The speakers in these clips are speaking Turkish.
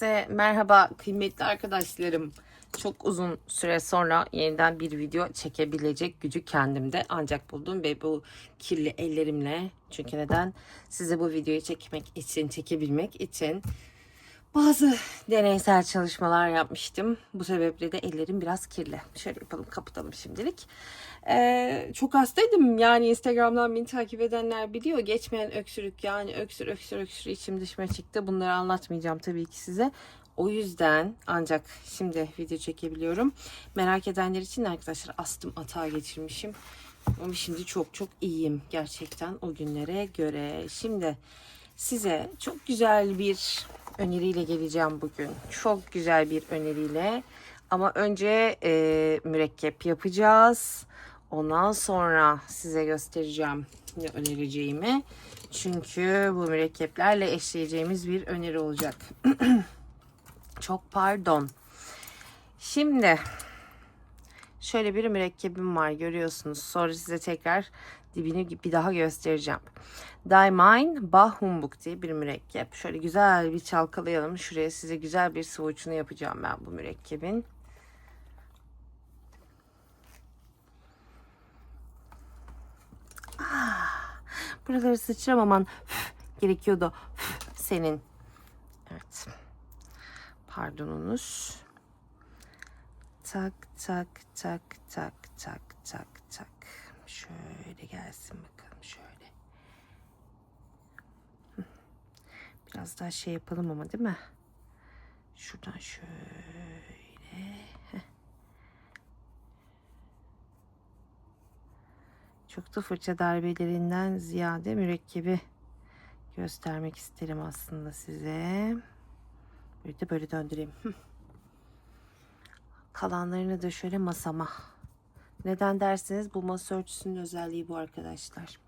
Herkese merhaba kıymetli arkadaşlarım. Çok uzun süre sonra yeniden bir video çekebilecek gücü kendimde ancak buldum ve bu kirli ellerimle çünkü neden size bu videoyu çekmek için çekebilmek için bazı deneysel çalışmalar yapmıştım. Bu sebeple de ellerim biraz kirli. Şöyle yapalım kapatalım şimdilik. Ee, çok hastaydım yani Instagram'dan beni takip edenler biliyor. Geçmeyen öksürük yani öksür öksür öksür içim dışıma çıktı. Bunları anlatmayacağım tabii ki size. O yüzden ancak şimdi video çekebiliyorum. Merak edenler için arkadaşlar astım atağı geçirmişim. Ama şimdi çok çok iyiyim gerçekten o günlere göre. Şimdi size çok güzel bir öneriyle geleceğim bugün. Çok güzel bir öneriyle. Ama önce e, mürekkep yapacağız. Ondan sonra size göstereceğim ne önereceğimi. Çünkü bu mürekkeplerle eşleyeceğimiz bir öneri olacak. Çok pardon. Şimdi şöyle bir mürekkebim var görüyorsunuz. Sonra size tekrar dibini bir daha göstereceğim. Daimine Bah Humbug diye bir mürekkep. Şöyle güzel bir çalkalayalım. Şuraya size güzel bir swatch'unu yapacağım ben bu mürekkebin. Ah, buraları sıçramaman gerekiyordu senin. Evet. Pardonunuz. Tak tak tak tak tak tak tak. Şöyle gelsin bakalım şöyle. Biraz daha şey yapalım ama değil mi? Şuradan şöyle. Çok da fırça darbelerinden ziyade mürekkebi göstermek isterim aslında size. Böyle de böyle döndüreyim. Kalanlarını da şöyle masama. Neden dersiniz bu masa örtüsünün özelliği bu arkadaşlar.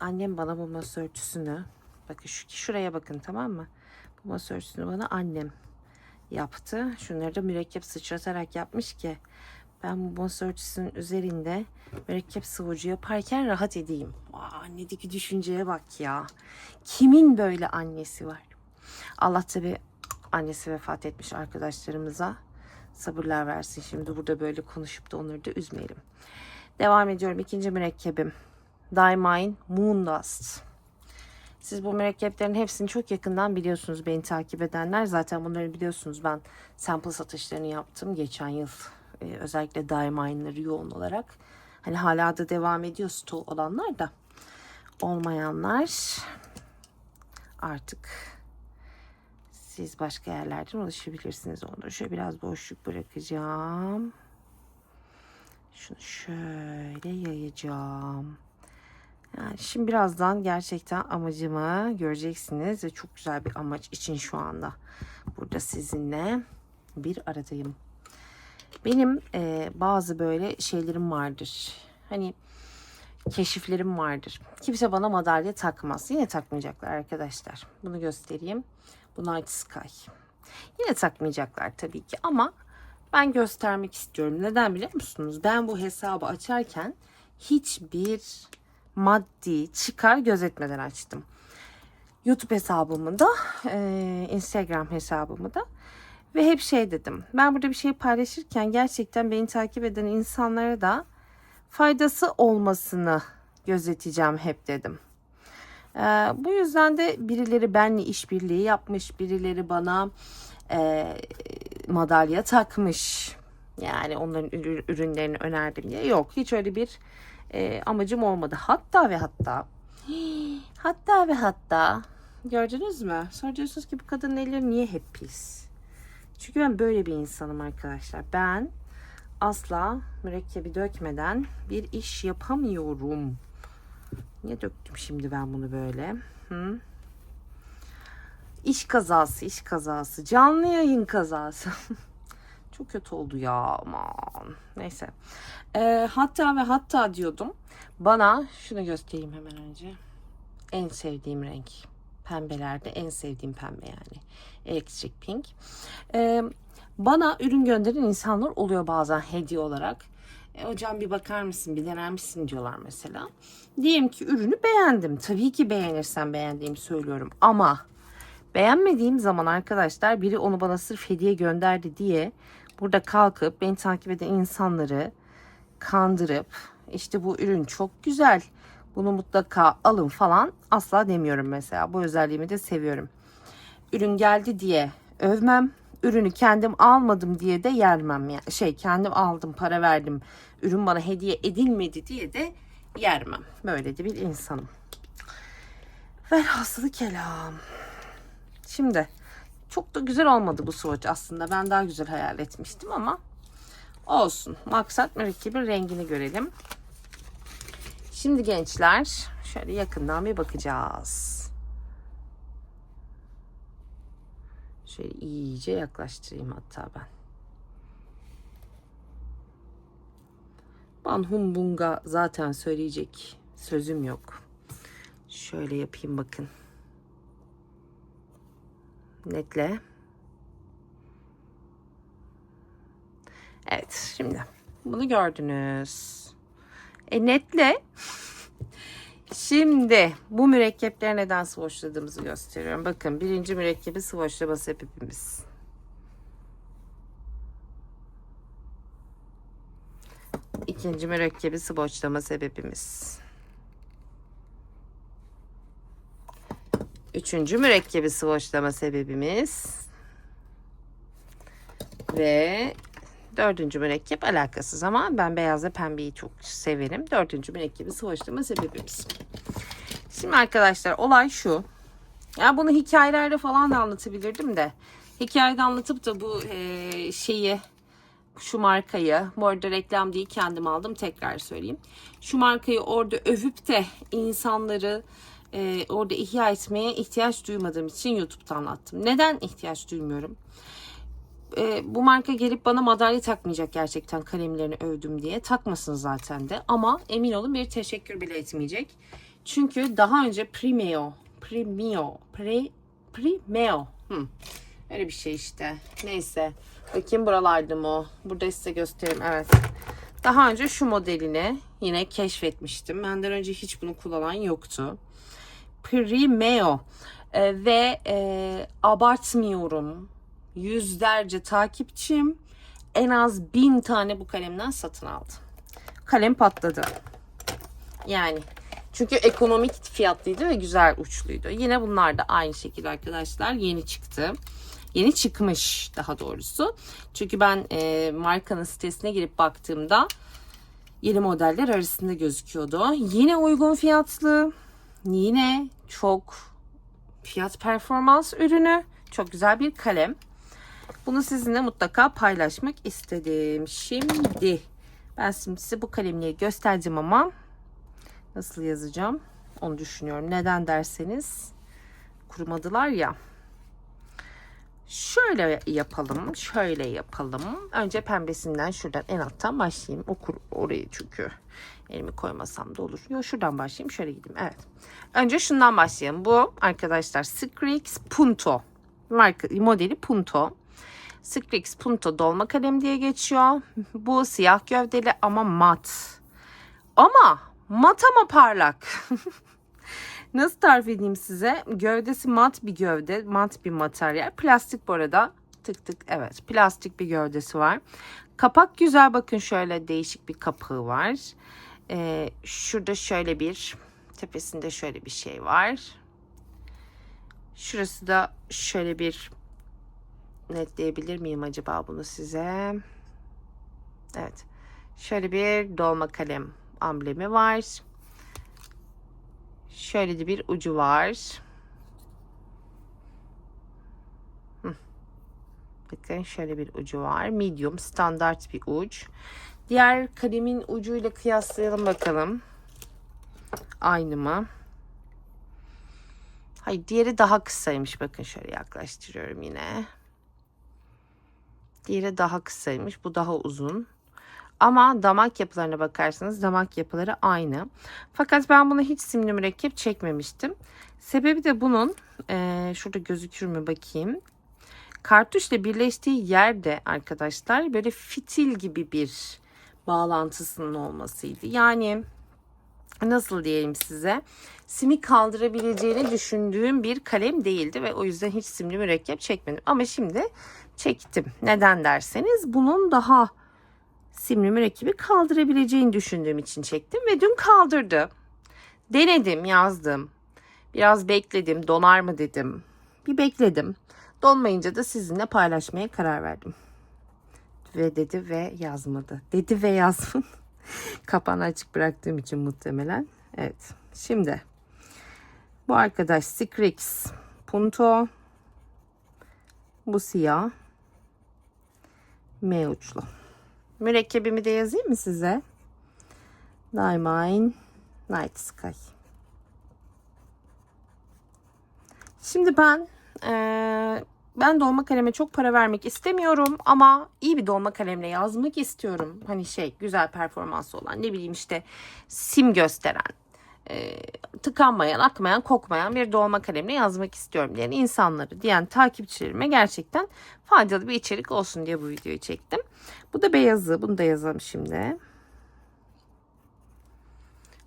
Annem bana bu masa örtüsünü bakın şu şuraya bakın tamam mı? Bu masa örtüsünü bana annem yaptı. Şunları da mürekkep sıçratarak yapmış ki ben bu masa örtüsünün üzerinde mürekkep sıvıcı yaparken rahat edeyim. Aa, annedeki düşünceye bak ya. Kimin böyle annesi var? Allah tabi annesi vefat etmiş arkadaşlarımıza sabırlar versin. Şimdi burada böyle konuşup da onları da üzmeyelim. Devam ediyorum. İkinci mürekkebim. Daimine Moon Dust. Siz bu mürekkeplerin hepsini çok yakından biliyorsunuz beni takip edenler. Zaten bunları biliyorsunuz. Ben sample satışlarını yaptım geçen yıl. Ee, özellikle Daimine'ları yoğun olarak. Hani hala da devam ediyor stok olanlar da. Olmayanlar artık siz başka yerlerden ulaşabilirsiniz onları. Şöyle biraz boşluk bırakacağım. Şunu şöyle yayacağım. Yani şimdi birazdan gerçekten amacımı göreceksiniz ve çok güzel bir amaç için şu anda burada sizinle bir aradayım. Benim e, bazı böyle şeylerim vardır. Hani keşiflerim vardır. Kimse bana madalya takmaz. Yine takmayacaklar arkadaşlar. Bunu göstereyim. Bu Night Sky. Yine takmayacaklar tabii ki ama ben göstermek istiyorum. Neden biliyor musunuz? Ben bu hesabı açarken hiçbir maddi çıkar gözetmeden açtım. YouTube hesabımı da, e, Instagram hesabımı da ve hep şey dedim. Ben burada bir şey paylaşırken gerçekten beni takip eden insanlara da faydası olmasını gözeteceğim hep dedim. Ee, bu yüzden de birileri benle işbirliği yapmış, birileri bana e, madalya takmış. Yani onların ürünlerini önerdim diye. Yok hiç öyle bir e, amacım olmadı. Hatta ve hatta hatta ve hatta gördünüz mü? Sonra ki bu kadının elleri niye hep pis? Çünkü ben böyle bir insanım arkadaşlar. Ben asla mürekkebi dökmeden bir iş yapamıyorum. Niye döktüm şimdi ben bunu böyle? Hı? İş kazası, iş kazası. Canlı yayın kazası. Çok kötü oldu ya aman. Neyse. Ee, hatta ve hatta diyordum. Bana şunu göstereyim hemen önce. En sevdiğim renk. Pembelerde en sevdiğim pembe yani. Electric Pink. Ee, bana ürün gönderen insanlar oluyor bazen hediye olarak. E, hocam bir bakar mısın, bir dener misin diyorlar mesela. Diyelim ki ürünü beğendim. Tabii ki beğenirsen beğendiğimi söylüyorum ama Beğenmediğim zaman arkadaşlar biri onu bana sırf hediye gönderdi diye burada kalkıp beni takip eden insanları kandırıp işte bu ürün çok güzel bunu mutlaka alın falan asla demiyorum mesela. Bu özelliğimi de seviyorum. Ürün geldi diye övmem. Ürünü kendim almadım diye de yermem. Yani şey kendim aldım para verdim. Ürün bana hediye edilmedi diye de yermem. Böyle de bir insanım. Velhasılı kelam. Şimdi çok da güzel olmadı bu swatch aslında. Ben daha güzel hayal etmiştim ama olsun. Maksat mürekkebin rengini görelim. Şimdi gençler şöyle yakından bir bakacağız. Şöyle iyice yaklaştırayım hatta ben. Ban Humbung'a zaten söyleyecek sözüm yok. Şöyle yapayım bakın. Netle. Evet şimdi bunu gördünüz. E netle. Şimdi bu mürekkepleri neden swatchladığımızı gösteriyorum. Bakın birinci mürekkebi swatchlama sebebimiz. İkinci mürekkebi swatchlama sebebimiz. Üçüncü mürekkebi swatchlama sebebimiz. Ve dördüncü mürekkep alakasız ama ben beyazla pembeyi çok severim. Dördüncü mürekkebi swatchlama sebebimiz. Şimdi arkadaşlar olay şu. Ya bunu hikayelerde falan da anlatabilirdim de. Hikayede anlatıp da bu e, şeyi şu markayı bu arada reklam değil kendim aldım tekrar söyleyeyim. Şu markayı orada övüp de insanları e, orada ihya etmeye ihtiyaç duymadığım için YouTube'da anlattım. Neden ihtiyaç duymuyorum? E, bu marka gelip bana madalya takmayacak gerçekten kalemlerini övdüm diye. Takmasın zaten de ama emin olun bir teşekkür bile etmeyecek. Çünkü daha önce Primeo, Primeo, Pre, Primeo, hmm. öyle bir şey işte. Neyse. Bakayım buralardı mı? Burada size göstereyim. Evet. Daha önce şu modelini yine keşfetmiştim. Benden önce hiç bunu kullanan yoktu. Primeo. Ee, ve e, abartmıyorum. Yüzlerce takipçim en az bin tane bu kalemden satın aldı. Kalem patladı. Yani çünkü ekonomik fiyatlıydı ve güzel uçluydu. Yine bunlar da aynı şekilde arkadaşlar yeni çıktı. Yeni çıkmış daha doğrusu. Çünkü ben e, markanın sitesine girip baktığımda yeni modeller arasında gözüküyordu. Yine uygun fiyatlı. Yine çok fiyat performans ürünü. Çok güzel bir kalem. Bunu sizinle mutlaka paylaşmak istedim. Şimdi ben şimdi size bu kalemliği göstereceğim ama nasıl yazacağım onu düşünüyorum. Neden derseniz kurumadılar ya. Şöyle yapalım. Şöyle yapalım. Önce pembesinden şuradan en alttan başlayayım. Okur orayı çünkü. Elimi koymasam da olur. Yok şuradan başlayayım. Şöyle gideyim. Evet. Önce şundan başlayalım. Bu arkadaşlar Scrix Punto. Marka, modeli Punto. Scrix Punto dolma kalem diye geçiyor. Bu siyah gövdeli ama mat. Ama mat ama parlak. Nasıl tarif edeyim size? Gövdesi mat bir gövde, mat bir materyal. Plastik bu arada. Tık tık evet plastik bir gövdesi var. Kapak güzel bakın şöyle değişik bir kapağı var. Ee, şurada şöyle bir tepesinde şöyle bir şey var. Şurası da şöyle bir netleyebilir miyim acaba bunu size? Evet. Şöyle bir dolma kalem amblemi var. Şöyle de bir ucu var. Bakın şöyle bir ucu var. Medium standart bir uç. Diğer kalemin ucuyla kıyaslayalım bakalım. Aynı mı? Hayır diğeri daha kısaymış. Bakın şöyle yaklaştırıyorum yine. Diğeri daha kısaymış. Bu daha uzun. Ama damak yapılarına bakarsanız damak yapıları aynı. Fakat ben buna hiç simli mürekkep çekmemiştim. Sebebi de bunun e, şurada gözükür mü bakayım. Kartuşla birleştiği yerde arkadaşlar böyle fitil gibi bir bağlantısının olmasıydı. Yani nasıl diyeyim size simi kaldırabileceğini düşündüğüm bir kalem değildi ve o yüzden hiç simli mürekkep çekmedim. Ama şimdi çektim. Neden derseniz bunun daha simli mürekkebi kaldırabileceğini düşündüğüm için çektim ve dün kaldırdı. Denedim, yazdım. Biraz bekledim, donar mı dedim. Bir bekledim. Donmayınca da sizinle paylaşmaya karar verdim. Ve dedi ve yazmadı. Dedi ve yazmadı. Kapağını açık bıraktığım için muhtemelen. Evet. Şimdi bu arkadaş Sikrix Punto. Bu siyah. M uçlu. Mürekkebimi de yazayım mı size? Diamine Night Sky. Şimdi ben eee, ben dolma kaleme çok para vermek istemiyorum ama iyi bir dolma kalemle yazmak istiyorum. Hani şey güzel performansı olan ne bileyim işte sim gösteren eee, tıkanmayan, akmayan, kokmayan bir dolma kalemle yazmak istiyorum diyen insanları, diyen takipçilerime gerçekten faydalı bir içerik olsun diye bu videoyu çektim. Bu da beyazı. Bunu da yazalım şimdi.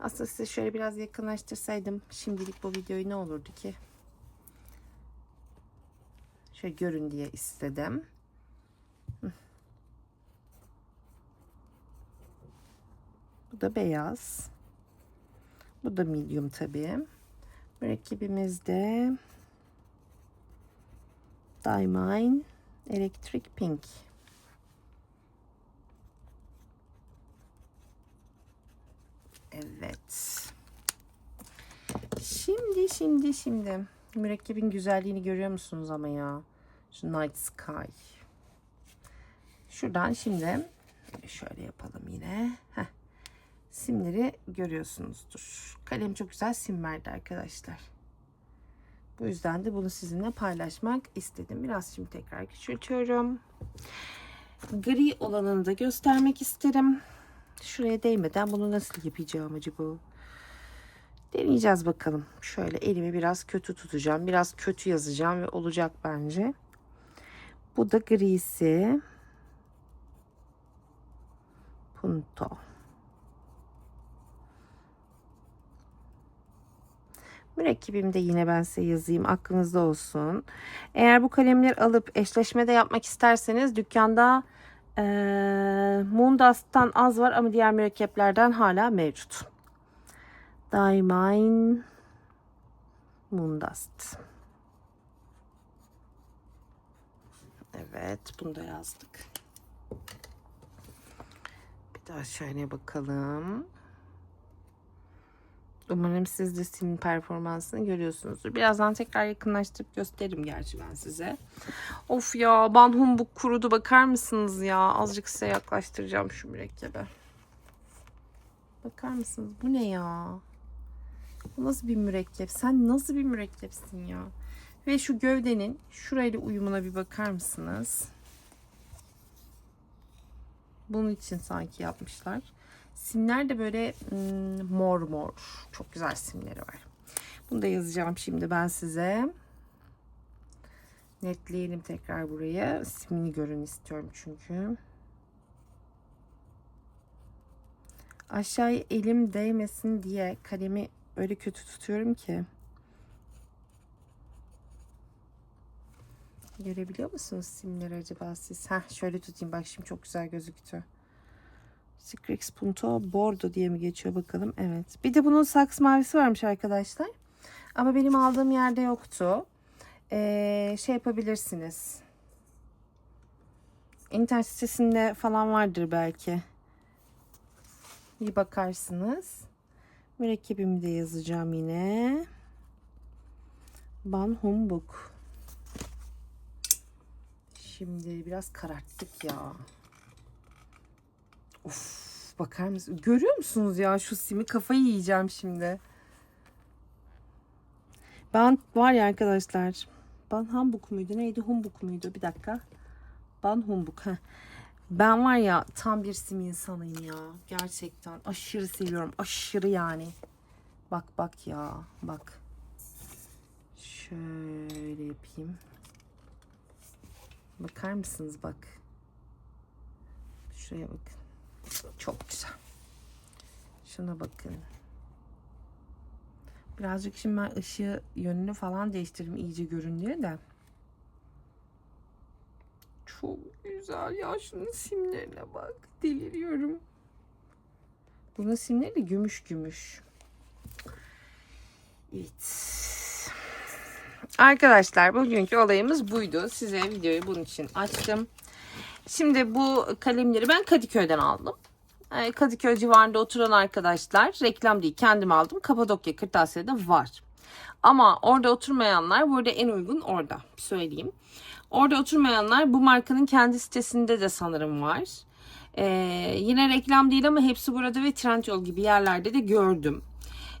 Aslında size şöyle biraz yakınlaştırsaydım şimdilik bu videoyu ne olurdu ki? Şöyle görün diye istedim. Bu da beyaz. Bu da medium tabii. Mürekkebimiz de Diamine Electric Pink. Evet. Şimdi şimdi şimdi mürekkebin güzelliğini görüyor musunuz ama ya? Şu Night Sky. Şuradan şimdi şöyle yapalım yine. Heh. Simleri görüyorsunuzdur. Kalem çok güzel sim verdi arkadaşlar. Bu yüzden de bunu sizinle paylaşmak istedim. Biraz şimdi tekrar küçültüyorum. Gri olanını da göstermek isterim. Şuraya değmeden bunu nasıl yapacağım acaba? Deneyeceğiz bakalım. Şöyle elimi biraz kötü tutacağım. Biraz kötü yazacağım ve olacak bence. Bu da grisi. Punto. Mürekkebimi de yine ben size yazayım. Aklınızda olsun. Eğer bu kalemleri alıp eşleşme de yapmak isterseniz dükkanda eee Moondust'tan az var ama diğer mürekkeplerden hala mevcut. Diamine Moondust. Evet, bunu da yazdık. Bir daha şöyle bakalım. Umarım siz de sim performansını görüyorsunuzdur. Birazdan tekrar yakınlaştırıp gösteririm gerçi ben size. Of ya Ban Humbug kurudu bakar mısınız ya? Azıcık size yaklaştıracağım şu mürekkebe. Bakar mısınız? Bu ne ya? Bu nasıl bir mürekkep? Sen nasıl bir mürekkepsin ya? Ve şu gövdenin şurayla uyumuna bir bakar mısınız? Bunun için sanki yapmışlar. Simler de böyle hmm, mor mor. Çok güzel simleri var. Bunu da yazacağım şimdi ben size. Netleyelim tekrar buraya. Simini görün istiyorum çünkü. Aşağıya elim değmesin diye kalemi öyle kötü tutuyorum ki. Görebiliyor musunuz simleri acaba siz? Heh, şöyle tutayım bak şimdi çok güzel gözüktü. Secrex Punto Bordo diye mi geçiyor bakalım. Evet. Bir de bunun saks mavisi varmış arkadaşlar. Ama benim aldığım yerde yoktu. Ee, şey yapabilirsiniz. İnternet sitesinde falan vardır belki. Bir bakarsınız. Mürekkebimi de yazacağım yine. Ban Humbug. Şimdi biraz kararttık ya. Of bakar mısınız? Görüyor musunuz ya şu simi kafayı yiyeceğim şimdi. Ben var ya arkadaşlar. Ban Humbug muydu neydi? Humbug muydu? Bir dakika. Ban Humbug. Heh. Ben var ya tam bir sim insanıyım ya. Gerçekten aşırı seviyorum. Aşırı yani. Bak bak ya. Bak. Şöyle yapayım. Bakar mısınız bak. Şuraya bakın. Çok güzel. Şuna bakın. Birazcık şimdi ben ışığı yönünü falan değiştirdim iyice görün diye de. Çok güzel ya şunun simlerine bak. Deliriyorum. Bunun simleri de gümüş gümüş. Evet. Arkadaşlar bugünkü olayımız buydu. Size videoyu bunun için açtım. Şimdi bu kalemleri ben Kadıköy'den aldım. Ee, Kadıköy civarında oturan arkadaşlar reklam değil kendim aldım. Kapadokya Kırtasiye'de var. Ama orada oturmayanlar burada en uygun orada söyleyeyim. Orada oturmayanlar bu markanın kendi sitesinde de sanırım var. Ee, yine reklam değil ama hepsi burada ve Trendyol gibi yerlerde de gördüm.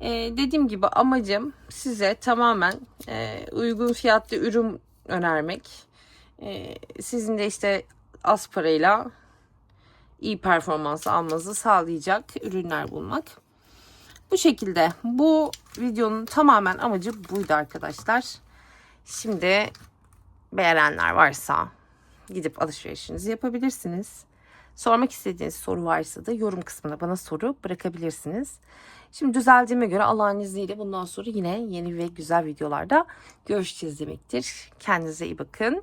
Ee, dediğim gibi amacım size tamamen e, uygun fiyatlı ürün önermek. Ee, sizin de işte az parayla iyi performans almanızı sağlayacak ürünler bulmak. Bu şekilde bu videonun tamamen amacı buydu arkadaşlar. Şimdi beğenenler varsa gidip alışverişinizi yapabilirsiniz. Sormak istediğiniz soru varsa da yorum kısmına bana soru bırakabilirsiniz. Şimdi düzeldiğime göre Allah'ın izniyle bundan sonra yine yeni ve güzel videolarda görüşeceğiz demektir. Kendinize iyi bakın.